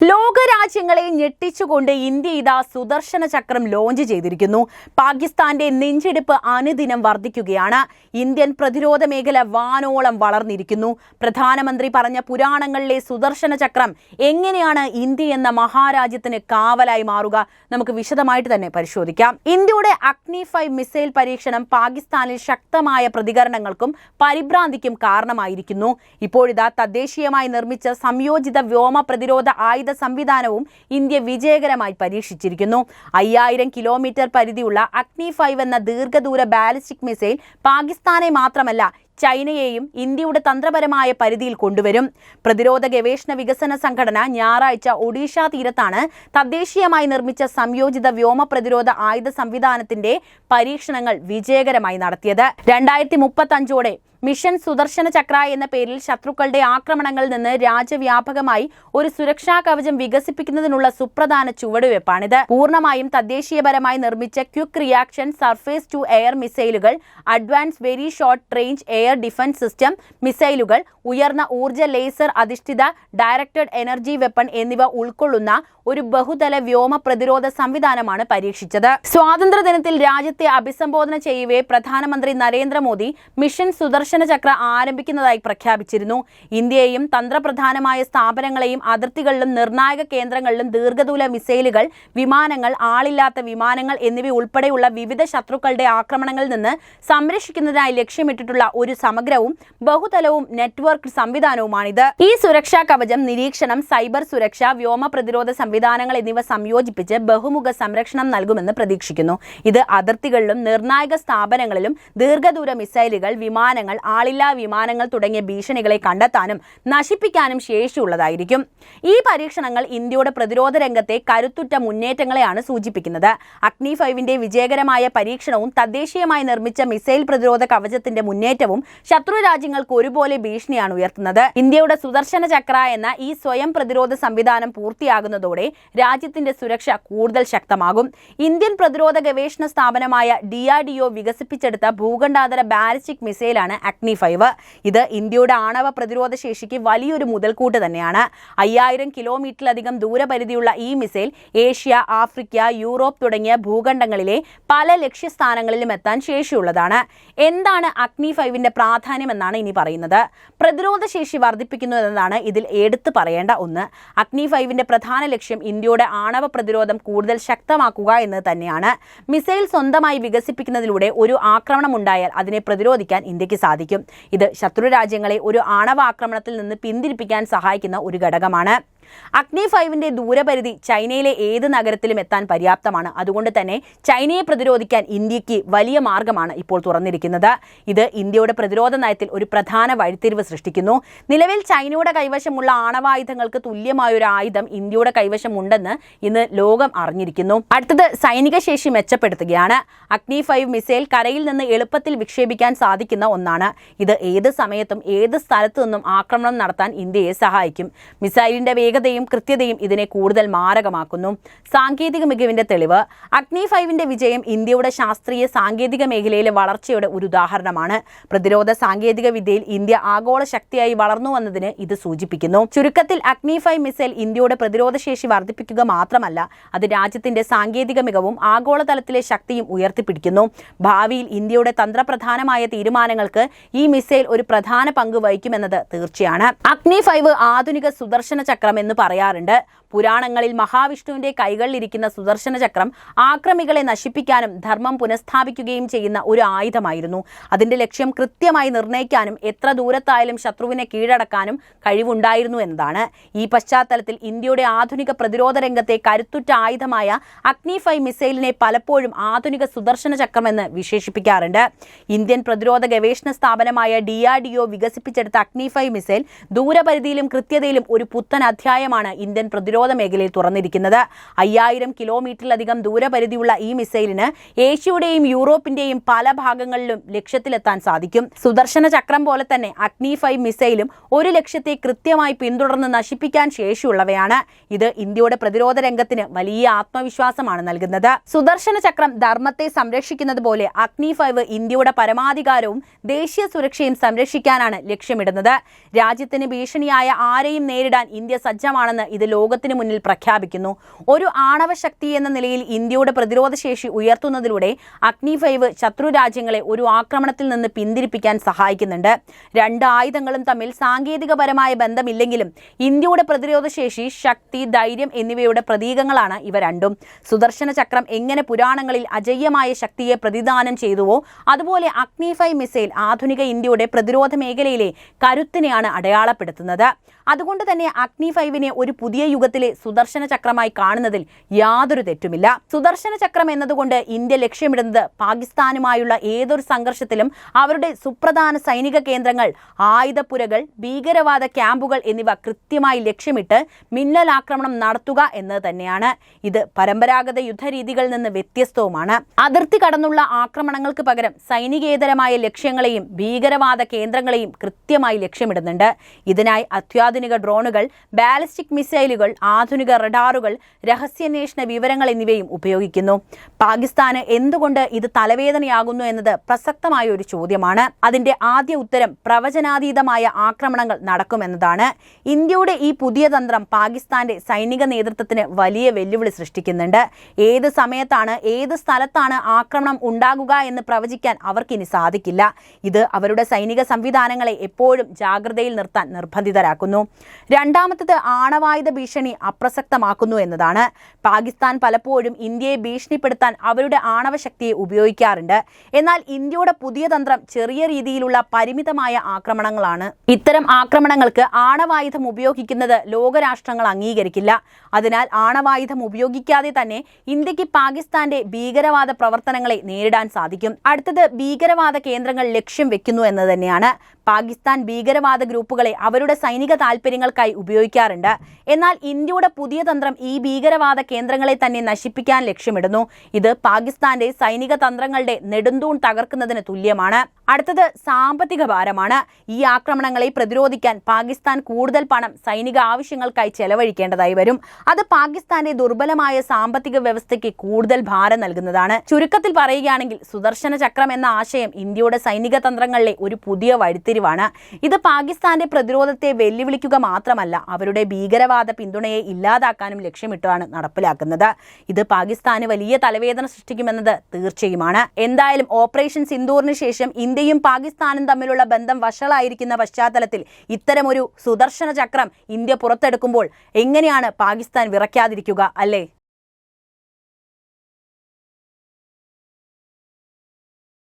ലോക ലോകരാജ്യങ്ങളെ ഞെട്ടിച്ചുകൊണ്ട് ഇന്ത്യ ഇതാ സുദർശന ചക്രം ലോഞ്ച് ചെയ്തിരിക്കുന്നു. പാകിസ്ഥാന്റെ നെഞ്ചെടുപ്പ് അനുദിനം വർദ്ധിക്കുകയാണ്. ഇന്ത്യൻ പ്രതിരോധ മേഖല വാനോളം വളർന്നിരിക്കുന്നു. പ്രധാനമന്ത്രി പറഞ്ഞ പുരാണങ്ങളിലെ സുദർശന ചക്രം എങ്ങനെയാണ് ഇന്ത്യ എന്ന മഹാരാജ്യത്തിന് കാവലായി മാറുക? നമുക്ക് വിശദമായിട്ട് തന്നെ പരിശോധിക്കാം. ഇന്ത്യയുടെ അഗ്നി ഫൈവ് മിസൈൽ പരീക്ഷണം പാകിസ്ഥാനിൽ ശക്തമായ പ്രതികരണങ്ങൾക്കും പരിഭ്രാന്തിക്കും കാരണമായിരിക്കുന്നു. ഇപ്പോഴിതാ തദ്ദേശീയമായി നിർമ്മിച്ച സംയോജിത വ്യോമ പ്രതിരോധ ആയുധ സംവിധാനവും ഇന്ത്യ വിജയകരമായി പരീക്ഷിച്ചിരിക്കുന്നു. അയ്യായിരം കിലോമീറ്റർ പരിധിയുള്ള അഗ്നി ഫൈവ് എന്ന ദീർഘദൂര ബാലിസ്റ്റിക് മിസൈൽ പാകിസ്ഥാനെ മാത്രമല്ല ചൈനയെയും ഇന്ത്യയുടെ തന്ത്രപരമായ പരിധിയിൽ കൊണ്ടുവരും. പ്രതിരോധ ഗവേഷണ വികസന സംഘടന ഞായറാഴ്ച ഒഡീഷ തീരത്താണ് തദ്ദേശീയമായി നിർമ്മിച്ച സംയോജിത വ്യോമ പ്രതിരോധ ആയുധ സംവിധാനത്തിന്റെ പരീക്ഷണങ്ങൾ വിജയകരമായി നടത്തിയത്. രണ്ടായിരത്തി മുപ്പത്തഞ്ചോടെ മിഷൻ സുദർശന ചക്ര എന്ന പേരിൽ ശത്രുക്കളുടെ ആക്രമണങ്ങളിൽ നിന്ന് രാജ്യവ്യാപകമായി ഒരു സുരക്ഷാ കവചം വികസിപ്പിക്കുന്നതിനുള്ള സുപ്രധാന ചുവടുവെപ്പാണിത്. പൂർണമായും തദ്ദേശീയപരമായി നിർമ്മിച്ച quick reaction surface to air മിസൈലുകൾ advance very short range air defence system മിസൈലുകൾ ഉയർന്ന ഊർജ ലേസർ അധിഷ്ഠിത ഡയറക്ടഡ് എനർജി വെപ്പൺ എന്നിവ ഉൾക്കൊള്ളുന്ന ഒരു ബഹുതല വ്യോമ പ്രതിരോധ സംവിധാനമാണ് പരീക്ഷിച്ചത്. സ്വാതന്ത്ര്യദിനത്തിൽ രാജ്യത്തെ അഭിസംബോധന ചെയ്യവേ പ്രധാനമന്ത്രി നരേന്ദ്രമോദി. മിഷൻ സുദർശന ചക്ര ആരംഭിക്കുന്നതായി പ്രഖ്യാപിച്ചിരുന്നു. ഇന്ത്യയെയും തന്ത്രപ്രധാനമായ സ്ഥാപനങ്ങളെയും അതിർത്തികളിലും നിർണായക കേന്ദ്രങ്ങളിലും ദീർഘദൂര മിസൈലുകൾ വിമാനങ്ങൾ ആളില്ലാത്ത വിമാനങ്ങൾ എന്നിവ ഉൾപ്പെടെയുള്ള വിവിധ ശത്രുക്കളുടെ ആക്രമണങ്ങളിൽ നിന്ന് സംരക്ഷിക്കുന്നതിനായി ലക്ഷ്യമിട്ടിട്ടുള്ള ഒരു സമഗ്രവും ബഹുതലവും നെറ്റ്വർക്ക് സംവിധാനവുമാണിത്. ഈ സുരക്ഷാ കവചം നിരീക്ഷണം സൈബർ സുരക്ഷ വ്യോമ പ്രതിരോധ സംവിധാനങ്ങൾ എന്നിവ സംയോജിപ്പിച്ച് ബഹുമുഖ സംരക്ഷണം നൽകുമെന്ന് പ്രതീക്ഷിക്കുന്നു. ഇത് അതിർത്തികളിലും നിർണായക സ്ഥാപനങ്ങളിലും ദീർഘദൂര മിസൈലുകൾ വിമാനങ്ങൾ ആളില്ലാ വിമാനങ്ങൾ തുടങ്ങിയ ഭീഷണികളെ കണ്ടെത്താനും നശിപ്പിക്കാനും ശേഷിയുള്ളതായിരിക്കും. ഈ പരീക്ഷണങ്ങൾ ഇന്ത്യയുടെ പ്രതിരോധ രംഗത്തെ കരുത്തുറ്റ മുന്നേറ്റങ്ങളെയാണ് സൂചിപ്പിക്കുന്നത്. അഗ്നി ഫൈവിന്റെ വിജയകരമായ പരീക്ഷണവും തദ്ദേശീയമായി നിർമ്മിച്ച മിസൈൽ പ്രതിരോധ കവചത്തിന്റെ മുന്നേറ്റവും ശത്രു രാജ്യങ്ങൾക്ക് ഒരുപോലെ ഭീഷണിയാണ് ഉയർത്തുന്നത്. ഇന്ത്യയുടെ സുദർശന ചക്ര എന്ന ഈ സ്വയം പ്രതിരോധ സംവിധാനം പൂർത്തിയാകുന്നതോടെ രാജ്യത്തിന്റെ സുരക്ഷ കൂടുതൽ ശക്തമാകും. ഇന്ത്യൻ പ്രതിരോധ ഗവേഷണ സ്ഥാപനമായ ഡി ആർ ഡി ഒ വികസിപ്പിച്ചെടുത്ത ഭൂഖണ്ഡാന്തര ബാലിസ്റ്റിക് മിസൈലാണ് അഗ്നി ഫൈവ്. ഇത് ഇന്ത്യയുടെ ആണവ പ്രതിരോധ ശേഷിക്ക് വലിയൊരു മുതൽക്കൂട്ട് തന്നെയാണ്. അയ്യായിരം കിലോമീറ്ററിലധികം ദൂരപരിധിയുള്ള ഈ മിസൈൽ ഏഷ്യ ആഫ്രിക്ക യൂറോപ്പ് തുടങ്ങിയ ഭൂഖണ്ഡങ്ങളിലെ പല ലക്ഷ്യസ്ഥാനങ്ങളിലും എത്താൻ ശേഷിയുള്ളതാണ്. എന്താണ് അഗ്നി ഫൈവിന്റെ പ്രാധാന്യം എന്നാണ് ഇനി പറയുന്നത്. പ്രതിരോധ ശേഷി വർദ്ധിപ്പിക്കുന്നു എന്നതാണ് ഇതിൽ എടുത്തു പറയേണ്ട ഒന്ന്. അഗ്നി ഫൈവിന്റെ പ്രധാന ലക്ഷ്യം ഇന്ത്യയുടെ ആണവ പ്രതിരോധം കൂടുതൽ ശക്തമാക്കുക എന്നത് തന്നെയാണ്. മിസൈൽ സ്വന്തമായി വികസിപ്പിക്കുന്നതിലൂടെ ഒരു ആക്രമണം ഉണ്ടായാൽ അതിനെ പ്രതിരോധിക്കാൻ ഇന്ത്യയ്ക്ക് സാധിക്കും. ഇത് ശത്രു രാജ്യങ്ങളെ ഒരു ആണവാക്രമണത്തിൽ നിന്ന് പിന്തിരിപ്പിക്കാൻ സഹായിക്കുന്ന ഒരു ഘടകമാണ്. അഗ്നി ഫൈവിന്റെ ദൂരപരിധി ചൈനയിലെ ഏത് നഗരത്തിലും എത്താൻ പര്യാപ്തമാണ്. അതുകൊണ്ട് തന്നെ ചൈനയെ പ്രതിരോധിക്കാൻ ഇന്ത്യയ്ക്ക് വലിയ മാർഗമാണ് ഇപ്പോൾ തുറന്നിരിക്കുന്നത്. ഇത് ഇന്ത്യയുടെ പ്രതിരോധ നയത്തിൽ ഒരു പ്രധാന വഴിത്തിരിവ് സൃഷ്ടിക്കുന്നു. നിലവിൽ ചൈനയുടെ കൈവശമുള്ള ആണവായുധങ്ങൾക്ക് തുല്യമായ ഒരു ആയുധം ഇന്ത്യയുടെ കൈവശമുണ്ടെന്ന് ഇന്ന് ലോകം അറിഞ്ഞിരിക്കുന്നു. അടുത്തത് സൈനിക ശേഷി മെച്ചപ്പെടുത്തുകയാണ്. അഗ്നി ഫൈവ് മിസൈൽ കരയിൽ നിന്ന് എളുപ്പത്തിൽ വിക്ഷേപിക്കാൻ സാധിക്കുന്ന ഒന്നാണ്. ഇത് ഏത് സമയത്തും ഏത് സ്ഥലത്തു നിന്നും ആക്രമണം നടത്താൻ ഇന്ത്യയെ സഹായിക്കും. മിസൈലിന്റെ വേഗതയും കൃത്യതയും ഇതിനെ കൂടുതൽ മാരകമാക്കുന്നു. സാങ്കേതിക മികവിന്റെ തെളിവ്. അഗ്നി ഫൈവിന്റെ വിജയം ഇന്ത്യയുടെ ശാസ്ത്രീയ സാങ്കേതിക മേഖലയിലെ വളർച്ചയുടെ ഒരു ഉദാഹരണമാണ്. പ്രതിരോധ സാങ്കേതിക വിദ്യയിൽ ഇന്ത്യ ആഗോള ശക്തിയായി വളർന്നു വന്നതിന് ഇത് സൂചിപ്പിക്കുന്നു. ചുരുക്കത്തിൽ അഗ്നി ഫൈവ് മിസൈൽ ഇന്ത്യയുടെ പ്രതിരോധ ശേഷി വർദ്ധിപ്പിക്കുക മാത്രമല്ല അത് രാജ്യത്തിന്റെ സാങ്കേതിക മികവും ആഗോളതലത്തിലെ ശക്തിയും ഉയർത്തിപ്പിടിക്കുന്നു. ഭാവിയിൽ ഇന്ത്യയുടെ തന്ത്രപ്രധാനമായ തീരുമാനങ്ങൾക്ക് ഈ മിസൈൽ ഒരു പ്രധാന പങ്ക് വഹിക്കുമെന്നത് തീർച്ചയാണ്. അഗ്നി ഫൈവ് ആധുനിക സുദർശന ചക്രം എന്ന് പറയാറുണ്ട്. പുരാണങ്ങളിൽ മഹാവിഷ്ണുവിന്റെ കൈകളിലിരിക്കുന്ന സുദർശന ചക്രം ആക്രമികളെ നശിപ്പിക്കാനും ധർമ്മം പുനഃസ്ഥാപിക്കുകയും ചെയ്യുന്ന ഒരു ആയുധമായിരുന്നു. അതിന്റെ ലക്ഷ്യം കൃത്യമായി നിർണയിക്കാനും എത്ര ദൂരത്തായാലും ശത്രുവിനെ കീഴടക്കാനും കഴിവുണ്ടായിരുന്നു എന്നതാണ്. ഈ പശ്ചാത്തലത്തിൽ ഇന്ത്യയുടെ ആധുനിക പ്രതിരോധ രംഗത്തെ കരുത്തുറ്റ ആയുധമായ അഗ്നിഫൈ മിസൈലിനെ പലപ്പോഴും ആധുനിക സുദർശന ചക്രമെന്ന് വിശേഷിപ്പിക്കാറുണ്ട്. ഇന്ത്യൻ പ്രതിരോധ ഗവേഷണ സ്ഥാപനമായ ഡി വികസിപ്പിച്ചെടുത്ത അഗ്നിഫൈ മിസൈൽ ദൂരപരിധിയിലും കൃത്യതയിലും ഒരു പുത്തൻ അധ്യായമാണ് ഇന്ത്യൻ പ്രതിരോധ മേഖലയിൽ തുറന്നിരിക്കുന്നത്. അയ്യായിരം കിലോമീറ്ററിലധികം ദൂരപരിധിയുള്ള ഈ മിസൈലിന് ഏഷ്യയുടെയും യൂറോപ്പിന്റെയും പല ഭാഗങ്ങളിലും ലക്ഷ്യത്തിലെത്താൻ സാധിക്കും. സുദർശന ചക്രം പോലെ തന്നെ അഗ്നി ഫൈവ് മിസൈലും ഒരു ലക്ഷ്യത്തെ കൃത്യമായി പിന്തുടർന്ന് നശിപ്പിക്കാൻ ശേഷിയുള്ളവയാണ്. ഇത് ഇന്ത്യയുടെ പ്രതിരോധ രംഗത്തിന് വലിയ ആത്മവിശ്വാസമാണ് നൽകുന്നത്. സുദർശന ചക്രം ധർമ്മത്തെ സംരക്ഷിക്കുന്നത് പോലെ അഗ്നി ഫൈവ് ഇന്ത്യയുടെ പരമാധികാരവും ദേശീയ സുരക്ഷയും സംരക്ഷിക്കാനാണ് ലക്ഷ്യമിടുന്നത്. രാജ്യത്തിന് ഭീഷണിയായ ആരെയും നേരിടാൻ ഇന്ത്യ സജ്ജ പ്രശ്നമാണെന്ന് ഇത് ലോകത്തിന് മുന്നിൽ പ്രഖ്യാപിക്കുന്നു. ഒരു ആണവ ശക്തി എന്ന നിലയിൽ ഇന്ത്യയുടെ പ്രതിരോധ ശേഷി ഉയർത്തുന്നതിലൂടെ അഗ്നി ഫൈവ് ശത്രു രാജ്യങ്ങളെ ഒരു ആക്രമണത്തിൽ നിന്ന് പിന്തിരിപ്പിക്കാൻ സഹായിക്കുന്നുണ്ട്. രണ്ട് ആയുധങ്ങളും തമ്മിൽ സാങ്കേതികപരമായ ബന്ധമില്ലെങ്കിലും ഇന്ത്യയുടെ പ്രതിരോധ ശേഷി ശക്തി ധൈര്യം എന്നിവയുടെ പ്രതീകങ്ങളാണ് ഇവ രണ്ടും. സുദർശന ചക്രം എങ്ങനെ പുരാണങ്ങളിൽ അജയ്യമായ ശക്തിയെ പ്രതിദാനം ചെയ്തുവോ അതുപോലെ അഗ്നി മിസൈൽ ആധുനിക ഇന്ത്യയുടെ പ്രതിരോധ മേഖലയിലെ കരുത്തിനെയാണ് അടയാളപ്പെടുത്തുന്നത്. അതുകൊണ്ട് തന്നെ അഗ്നി ഫൈവിനെ ഒരു പുതിയ യുഗത്തിലെ സുദർശന ചക്രമായി കാണുന്നതിൽ യാതൊരു തെറ്റുമില്ല. സുദർശന ചക്രം എന്നതുകൊണ്ട് ഇന്ത്യ ലക്ഷ്യമിടുന്നത് പാകിസ്ഥാനുമായുള്ള ഏതൊരു സംഘർഷത്തിലും അവരുടെ സുപ്രധാന സൈനിക കേന്ദ്രങ്ങൾ ആയുധപ്പുരകൾ ഭീകരവാദ ക്യാമ്പുകൾ എന്നിവ കൃത്യമായി ലക്ഷ്യമിട്ട് മിന്നലാക്രമണം നടത്തുക എന്നത് തന്നെയാണ്. ഇത് പരമ്പരാഗത യുദ്ധരീതികളിൽ നിന്ന് വ്യത്യസ്തവുമാണ്. അതിർത്തി കടന്നുള്ള ആക്രമണങ്ങൾക്ക് പകരം സൈനികേതരമായ ലക്ഷ്യങ്ങളെയും ഭീകരവാദ കേന്ദ്രങ്ങളെയും കൃത്യമായി ലക്ഷ്യമിടുന്നുണ്ട്. ഇതിനായി അത്യാധുനിക ഡ്രോണുകൾ ബാലിസ്റ്റിക് മിസൈലുകൾ ആധുനിക റഡാറുകൾ രഹസ്യാന്വേഷണ വിവരങ്ങൾ എന്നിവയും ഉപയോഗിക്കുന്നു. പാകിസ്ഥാന് എന്തുകൊണ്ട് ഇത് തലവേദനയാകുന്നു എന്നത് പ്രസക്തമായ ഒരു ചോദ്യമാണ്. അതിന്റെ ആദ്യ ഉത്തരം പ്രവചനാതീതമായ ആക്രമണങ്ങൾ നടക്കുമെന്നതാണ്. ഇന്ത്യയുടെ ഈ പുതിയ തന്ത്രം പാകിസ്ഥാന്റെ സൈനിക നേതൃത്വത്തിന് വലിയ വെല്ലുവിളി സൃഷ്ടിക്കുന്നുണ്ട്. ഏത് സമയത്താണ് ഏത് സ്ഥലത്താണ് ആക്രമണം ഉണ്ടാകുക എന്ന് പ്രവചിക്കാൻ അവർക്കിനി സാധിക്കില്ല. ഇത് അവരുടെ സൈനിക സംവിധാനങ്ങളെ എപ്പോഴും ജാഗ്രതയിൽ നിർത്താൻ നിർബന്ധിതരാക്കുന്നു. രണ്ടാമത്തത് ആണവായുധ ഭീഷണി അപ്രസക്തമാക്കുന്നു എന്നതാണ്. പാകിസ്ഥാൻ പലപ്പോഴും ഇന്ത്യയെ ഭീഷണിപ്പെടുത്താൻ അവരുടെ ആണവശക്തിയെ ഉപയോഗിക്കാറുണ്ട്. എന്നാൽ ഇന്ത്യയുടെ പുതിയ തന്ത്രം ചെറിയ രീതിയിലുള്ള പരിമിതമായ ആക്രമണങ്ങളാണ്. ഇത്തരം ആക്രമണങ്ങൾക്ക് ആണവായുധം ഉപയോഗിക്കുന്നത് ലോകരാഷ്ട്രങ്ങൾ അംഗീകരിക്കില്ല. അതിനാൽ ആണവായുധം ഉപയോഗിക്കാതെ തന്നെ ഇന്ത്യയ്ക്ക് പാകിസ്ഥാന്റെ ഭീകരവാദ പ്രവർത്തനങ്ങളെ നേരിടാൻ സാധിക്കും. അടുത്തത് ഭീകരവാദ കേന്ദ്രങ്ങൾ ലക്ഷ്യം വെക്കുന്നു എന്ന് തന്നെയാണ് പാകിസ്ഥാൻ ഭീകരവാദ ഗ്രൂപ്പുകളെ അവരുടെ സൈനിക താൽപ്പര്യങ്ങൾക്കായി ഉപയോഗിക്കാറുണ്ട്. എന്നാൽ ഇന്ത്യയുടെ പുതിയ തന്ത്രം ഈ ഭീകരവാദ കേന്ദ്രങ്ങളെ തന്നെ നശിപ്പിക്കാൻ ലക്ഷ്യമിടുന്നു. ഇത് പാകിസ്ഥാന്റെ സൈനിക തന്ത്രങ്ങളുടെ നെടുന്തൂൺ തകർക്കുന്നതിന് തുല്യമാണ്. അടുത്തത് സാമ്പത്തിക ഭാരമാണ്. ഈ ആക്രമണങ്ങളെ പ്രതിരോധിക്കാൻ പാകിസ്ഥാൻ കൂടുതൽ പണം സൈനിക ആവശ്യങ്ങൾക്കായി ചെലവഴിക്കേണ്ടതായി വരും. അത് പാകിസ്ഥാന്റെ ദുർബലമായ സാമ്പത്തിക വ്യവസ്ഥയ്ക്ക് കൂടുതൽ ഭാരം നൽകുന്നതാണ്. ചുരുക്കത്തിൽ പറയുകയാണെങ്കിൽ സുദർശന ചക്രം എന്ന ആശയം ഇന്ത്യയുടെ സൈനിക തന്ത്രങ്ങളിലെ ഒരു പുതിയ വഴിത്തിരിവാണ്. ഇത് പാകിസ്ഥാന്റെ പ്രതിരോധത്തെ വെല്ലുവിളിക്കുക മാത്രമല്ല അവരുടെ ഭീകരവാദ പിന്തുണയെ ഇല്ലാതാക്കാനും ലക്ഷ്യമിട്ടാണ് നടപ്പിലാക്കുന്നത്. ഇത് പാകിസ്ഥാന് വലിയ തലവേദന സൃഷ്ടിക്കുമെന്നത് തീർച്ചയുമാണ്. എന്തായാലും ഓപ്പറേഷൻ സിന്ദൂറിന് ശേഷം ഇന്ത്യയും പാകിസ്ഥാനും തമ്മിലുള്ള ബന്ധം വഷളായിരിക്കുന്ന പശ്ചാത്തലത്തിൽ ഇത്തരമൊരു സുദർശന ചക്രം ഇന്ത്യ പുറത്തെടുക്കുമ്പോൾ എങ്ങനെയാണ് പാകിസ്ഥാൻ വിറയ്ക്കാതിരിക്കുക അല്ലേ?